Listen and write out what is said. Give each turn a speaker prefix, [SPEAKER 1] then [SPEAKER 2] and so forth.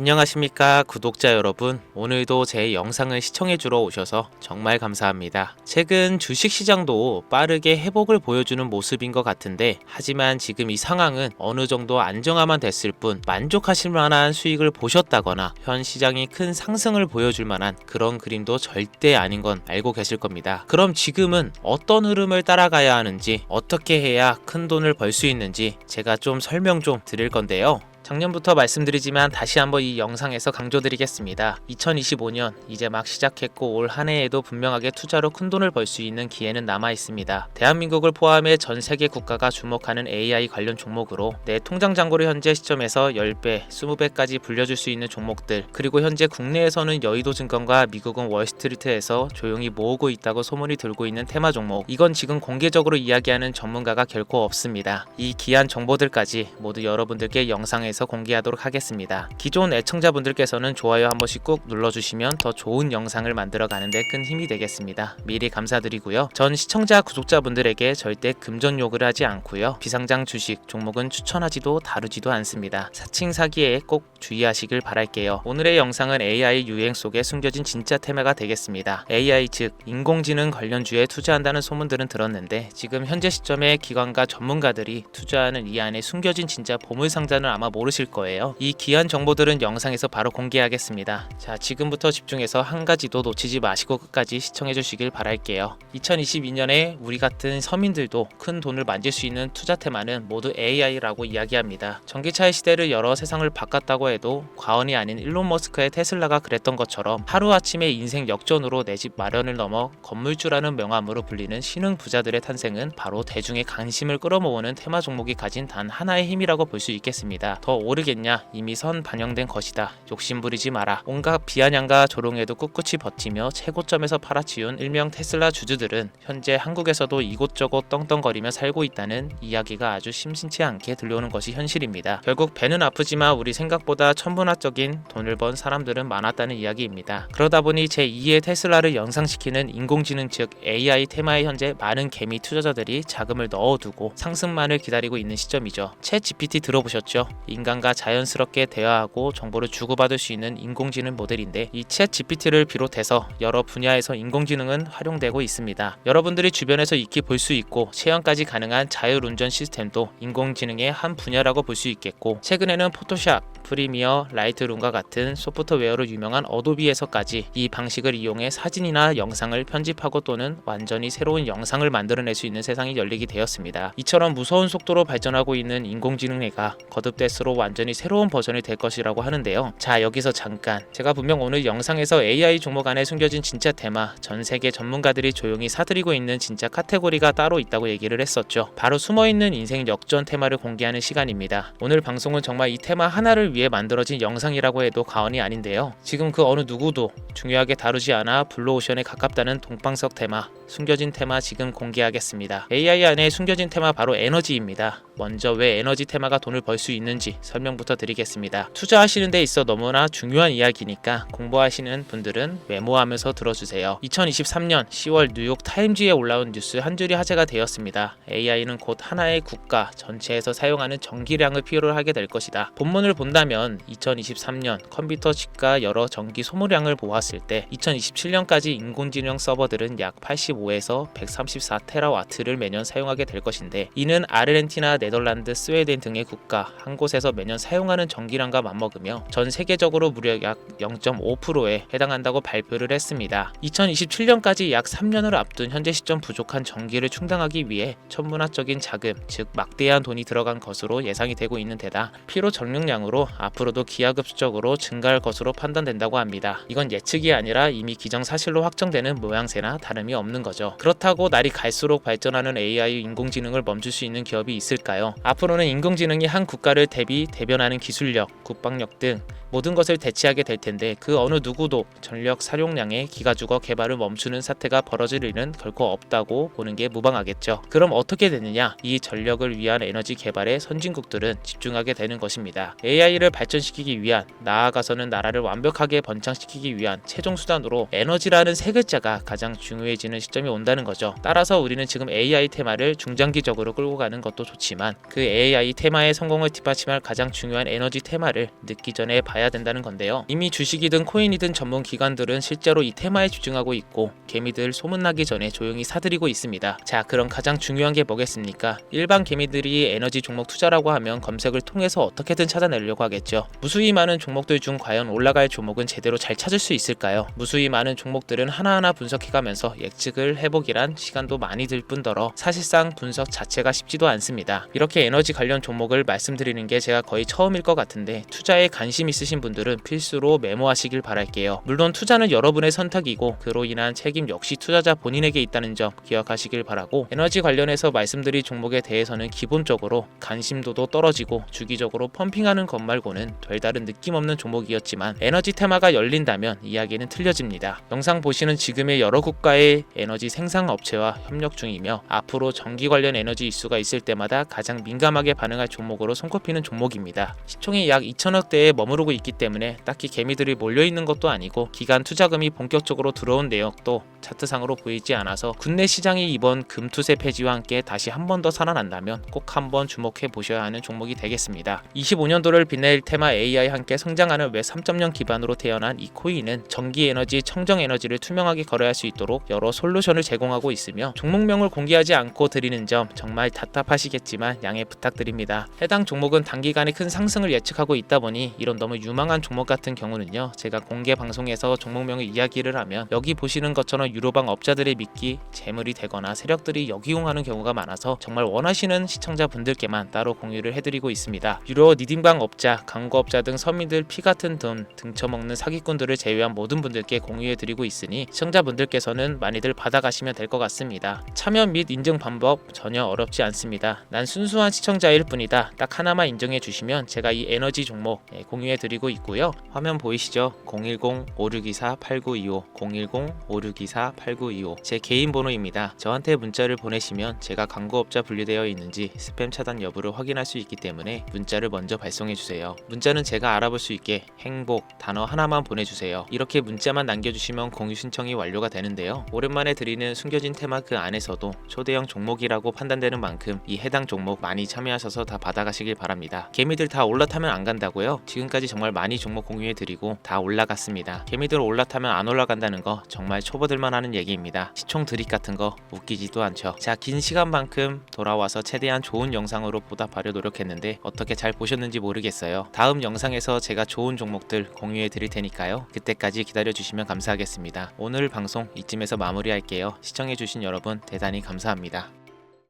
[SPEAKER 1] 안녕하십니까 구독자 여러분. 오늘도 제 영상을 시청해 주러 오셔서 정말 감사합니다. 최근 주식시장도 빠르게 회복을 보여주는 모습인 것 같은데 하지만 지금 이 상황은 어느 정도 안정화만 됐을 뿐 만족하실 만한 수익을 보셨다거나 현 시장이 큰 상승을 보여줄 만한 그런 그림도 절대 아닌 건 알고 계실 겁니다. 그럼 지금은 어떤 흐름을 따라가야 하는지 어떻게 해야 큰 돈을 벌 수 있는지 제가 좀 설명 좀 드릴 건데요 작년부터 말씀드리지만 다시 한번 이 영상에서 강조드리겠습니다. 2025년 이제 막 시작했고 올 한 해에도 분명하게 투자로 큰 돈을 벌 수 있는 기회는 남아 있습니다. 대한민국을 포함해 전 세계 국가가 주목하는 AI 관련 종목으로 내 통장 잔고를 현재 시점에서 10배, 20배까지 불려줄 수 있는 종목들 그리고 현재 국내에서는 여의도 증권과 미국은 월스트리트에서 조용히 모으고 있다고 소문이 돌고 있는 테마 종목 이건 지금 공개적으로 이야기하는 전문가가 결코 없습니다. 이 귀한 정보들까지 모두 여러분들께 영상에서 공개하도록 하겠습니다. 기존 애청자분들께서는 좋아요 한 번씩 꾹 눌러주시면 더 좋은 영상을 만들어 가는데 큰 힘이 되겠습니다. 미리 감사드리고요. 전 시청자 구독자분들에게 절대 금전 욕을 하지 않고요. 비상장 주식 종목은 추천하지도 다루지도 않습니다. 사칭 사기에 꼭 주의하시길 바랄게요. 오늘의 영상은 AI 유행 속에 숨겨진 진짜 테마가 되겠습니다. AI 즉 인공지능 관련주에 투자한다는 소문들은 들었는데 지금 현재 시점에 기관과 전문가들이 투자하는 이 안에 숨겨진 진짜 보물 상자는 아마 모르실 거예요. 이 귀한 정보들은 영상에서 바로 공개하겠습니다. 자, 지금부터 집중해서 한 가지도 놓치지 마시고 끝까지 시청해 주시길 바랄게요. 2022년에 우리 같은 서민들도 큰 돈을 만질 수 있는 투자 테마는 모두 AI라고 이야기합니다. 전기차의 시대를 열어 세상을 바꿨다고 해도 과언이 아닌 일론 머스크의 테슬라가 그랬던 것처럼 하루아침에 인생 역전으로 내 집 마련을 넘어 건물주라는 명함으로 불리는 신흥 부자들의 탄생은 바로 대중의 관심을 끌어모으는 테마 종목이 가진 단 하나의 힘이라고 볼 수 있겠습니다. 더 오르겠냐? 이미 선 반영된 것이다. 욕심부리지 마라. 온갖 비아냥과 조롱에도 꿋꿋이 버티며 최고점에서 팔아치운 일명 테슬라 주주들은 현재 한국에서도 이곳저곳 떵떵거리며 살고 있다는 이야기가 아주 심심치 않게 들려오는 것이 현실입니다. 결국 배는 아프지만 우리 생각보다 천문학적인 돈을 번 사람들은 많았다는 이야기입니다. 그러다 보니 제2의 테슬라를 연상시키는 인공지능 즉 AI 테마에 현재 많은 개미 투자자들이 자금을 넣어두고 상승만을 기다리고 있는 시점이죠. 챗 GPT 들어보셨죠? 인간과 자연스럽게 대화하고 정보를 주고받을 수 있는 인공지능 모델인데 이 챗 GPT를 비롯해서 여러 분야에서 인공지능은 활용되고 있습니다. 여러분들이 주변에서 익히 볼 수 있고 체험까지 가능한 자율운전 시스템도 인공지능의 한 분야라고 볼 수 있겠고 최근에는 포토샵, 프리미어, 라이트룸과 같은 소프트웨어로 유명한 어도비에서까지 이 방식을 이용해 사진이나 영상을 편집하고 또는 완전히 새로운 영상을 만들어낼 수 있는 세상이 열리게 되었습니다. 이처럼 무서운 속도로 발전하고 있는 인공지능애가 거듭될수록 완전히 새로운 버전이 될 것이라고 하는데요. 자 여기서 잠깐 제가 분명 오늘 영상에서 AI 종목 안에 숨겨진 진짜 테마 전 세계 전문가들이 조용히 사들이고 있는 진짜 카테고리가 따로 있다고 얘기를 했었죠. 바로 숨어있는 인생 역전 테마를 공개하는 시간입니다. 오늘 방송은 정말 이 테마 하나를 위해 만들어진 영상이라고 해도 과언이 아닌데요. 지금 그 어느 누구도 중요하게 다루지 않아 블루오션에 가깝다는 동방석 테마 숨겨진 테마 지금 공개하겠습니다. AI 안에 숨겨진 테마 바로 에너지입니다. 먼저 왜 에너지 테마가 돈을 벌 수 있는지 설명부터 드리겠습니다. 투자하시는 데 있어 너무나 중요한 이야기니까 공부하시는 분들은 메모하면서 들어주세요. 2023년 10월 뉴욕 타임즈에 올라온 뉴스 한 줄이 화제가 되었습니다. AI는 곧 하나의 국가 전체에서 사용하는 전기량을 필요로 하게 될 것이다. 본문을 본다 면 2023년 컴퓨터 칩과 여러 전기 소모량을 보았을 때 2027년까지 인공지능 서버들은 약 85에서 134 테라와트를 매년 사용하게 될 것인데 이는 아르헨티나, 네덜란드, 스웨덴 등의 국가 한 곳에서 매년 사용하는 전기량과 맞먹으며 전 세계적으로 무려 약 0.5%에 해당한다고 발표를 했습니다. 2027년까지 약 3년을 앞둔 현재 시점 부족한 전기를 충당하기 위해 천문학적인 자금, 즉 막대한 돈이 들어간 것으로 예상이 되고 있는 데다 피로 전력량으로 앞으로도 기하급수적으로 증가할 것으로 판단된다고 합니다. 이건 예측이 아니라 이미 기정사실로 확정되는 모양새나 다름이 없는 거죠. 그렇다고 날이 갈수록 발전하는 AI 인공지능을 멈출 수 있는 기업이 있을까요? 앞으로는 인공지능이 한 국가를 대비 대변하는 기술력, 국방력 등 모든 것을 대체하게 될 텐데 그 어느 누구도 전력 사용량의 기가죽어 개발을 멈추는 사태가 벌어질 일은 결코 없다고 보는 게 무방하겠죠. 그럼 어떻게 되느냐? 이 전력을 위한 에너지 개발에 선진국들은 집중하게 되는 것입니다. AI 를 발전시키기 위한 나아가서는 나라를 완벽하게 번창시키기 위한 최종 수단으로 에너지라는 세 글자가 가장 중요해지는 시점이 온다는 거죠. 따라서 우리는 지금 AI 테마를 중장기적으로 끌고 가는 것도 좋지만 그 AI 테마의 성공을 뒷받침할 가장 중요한 에너지 테마를 늦기 전에 봐야 된다는 건데요. 이미 주식이든 코인이든 전문 기관들은 실제로 이 테마에 집중하고 있고 개미들 소문나기 전에 조용히 사들이고 있습니다. 자, 그럼 가장 중요한 게 뭐겠습니까? 일반 개미들이 에너지 종목 투자라고 하면 검색을 통해서 어떻게든 찾아내려고 하 겠죠. 무수히 많은 종목들 중 과연 올라갈 종목은 제대로 잘 찾을 수 있을까요? 무수히 많은 종목들은 하나하나 분석해가면서 예측을 해보기란 시간도 많이 들 뿐더러 사실상 분석 자체가 쉽지도 않습니다. 이렇게 에너지 관련 종목을 말씀드리는 게 제가 거의 처음일 것 같은데 투자에 관심 있으신 분들은 필수로 메모하시길 바랄게요. 물론 투자는 여러분의 선택이고 그로 인한 책임 역시 투자자 본인에게 있다는 점 기억하시길 바라고 에너지 관련해서 말씀드릴 종목에 대해서는 기본적으로 관심도도 떨어지고 주기적으로 펌핑하는 것말 고는 별다른 느낌 없는 종목이었지만 에너지 테마가 열린다면 이야기는 틀려집니다. 영상 보시는 지금의 여러 국가의 에너지 생산 업체와 협력 중이며 앞으로 전기 관련 에너지 이슈가 있을 때마다 가장 민감하게 반응할 종목으로 손꼽히는 종목입니다. 시총이 약 2천억대에 머무르고 있기 때문에 딱히 개미들이 몰려 있는 것도 아니고 기간 투자금이 본격적으로 들어온 내역도 차트상으로 보이지 않아서 국내 시장이 이번 금투세 폐지와 함께 다시 한 번 더 살아난다면 꼭 한번 주목해 보셔야 하는 종목이 되겠습니다. 25년도를 빛낼 테마 AI 함께 성장하는 웹 3.0 기반으로 태어난 이 코인은 전기 에너지, 청정 에너지를 투명하게 거래할 수 있도록 여러 솔루션을 제공하고 있으며 종목명을 공개하지 않고 드리는 점 정말 답답하시겠지만 양해 부탁드립니다. 해당 종목은 단기간에 큰 상승을 예측하고 있다 보니 이런 너무 유망한 종목 같은 경우는요 제가 공개 방송에서 종목명을 이야기를 하면 여기 보시는 것처럼 유로방 업자들의 미끼 재물이 되거나 세력들이 역이용하는 경우가 많아서 정말 원하시는 시청자분들께만 따로 공유를 해드리고 있습니다. 유료 니딩방 업자, 광고업자 등 서민들 피 같은 돈 등쳐먹는 사기꾼들을 제외한 모든 분들께 공유해드리고 있으니 시청자분들께서는 많이들 받아가시면 될 것 같습니다. 참여 및 인증 방법 전혀 어렵지 않습니다. 난 순수한 시청자일 뿐이다. 딱 하나만 인정해 주시면 제가 이 에너지 종목 예, 공유해드리고 있고요. 화면 보이시죠? 010-5624-8925 010-5624-8925제 개인 번호입니다. 저한테 문자를 보내시면 제가 광고업자 분류되어 있는지 스팸 차단 여부를 확인할 수 있기 때문에 문자를 먼저 발송해 주세요. 문자는 제가 알아볼 수 있게 행복 단어 하나만 보내주세요. 이렇게 문자만 남겨주시면 공유 신청이 완료가 되는데요. 오랜만에 드리는 숨겨진 테마 그 안에서도 초대형 종목이라고 판단되는 만큼 이 해당 종목 많이 참여하셔서 다 받아가시길 바랍니다. 개미들 다 올라타면 안 간다고요? 지금까지 정말 많이 종목 공유해 드리고 다 올라갔습니다. 개미들 올라타면 안 올라간다는 거 정말 초보들만 하는 얘기입니다. 시총 드립 같은 거 웃기지도 않죠. 자, 긴 시간만큼 돌아와서 최대한 좋은 영상으로 보답하려 노력했는데 어떻게 잘 보셨는지 모르겠 어요. 다음 영상에서 제가 좋은 종목들 공유해 드릴 테니까요. 그때까지 기다려 주시면 감사하겠습니다. 오늘 방송 이쯤에서 마무리할게요. 시청해 주신 여러분 대단히 감사합니다.